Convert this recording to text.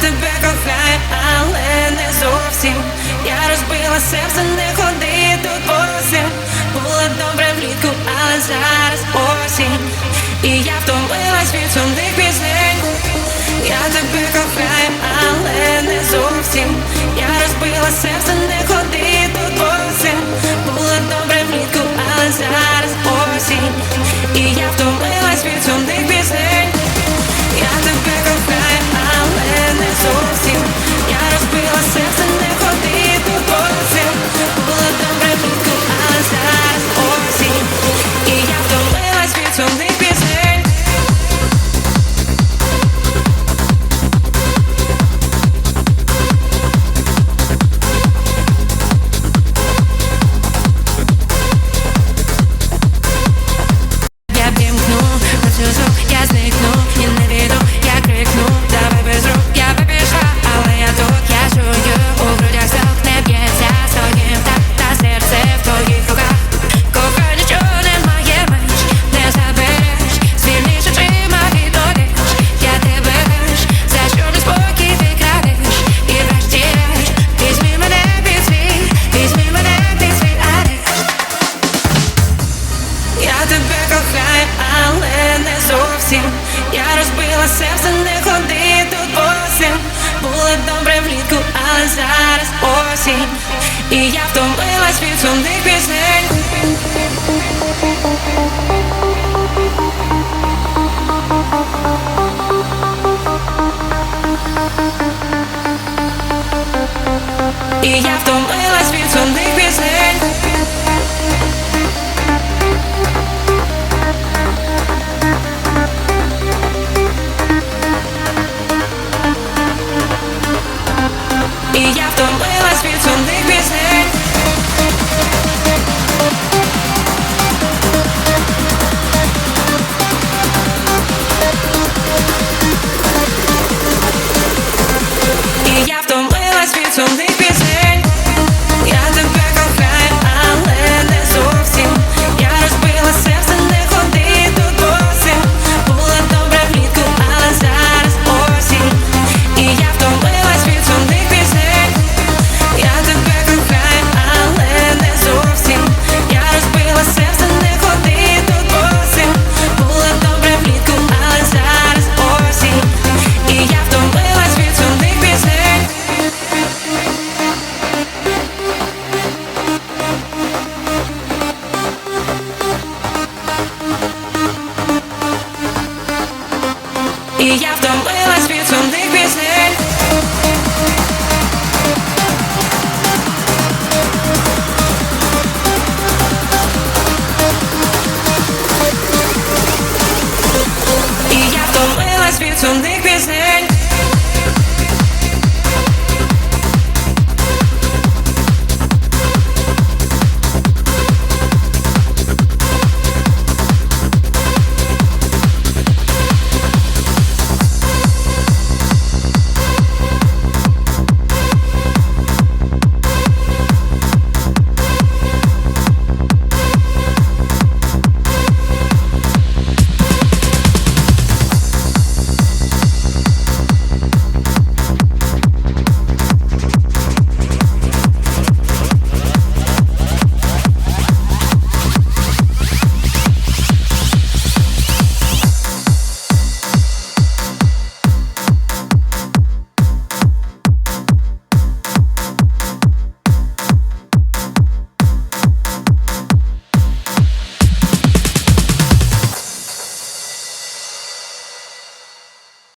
тебе кохаю, але не зовсім. Я розбила серце, не ходи тут босим. Було добре влітку, але зараз осінь. І я втомилась від сумних пісень. Я тебе кохаю, але не зовсім. Я розбила серце, не ходи тут босим. Було добре влітку, але зараз осінь. І я втомилась від сумних не. Я розбила серце, не ходи тут босим. Було добре влітку, але зараз осінь. І я втомилась від сумних пісень. І я втомилась від сумних. the way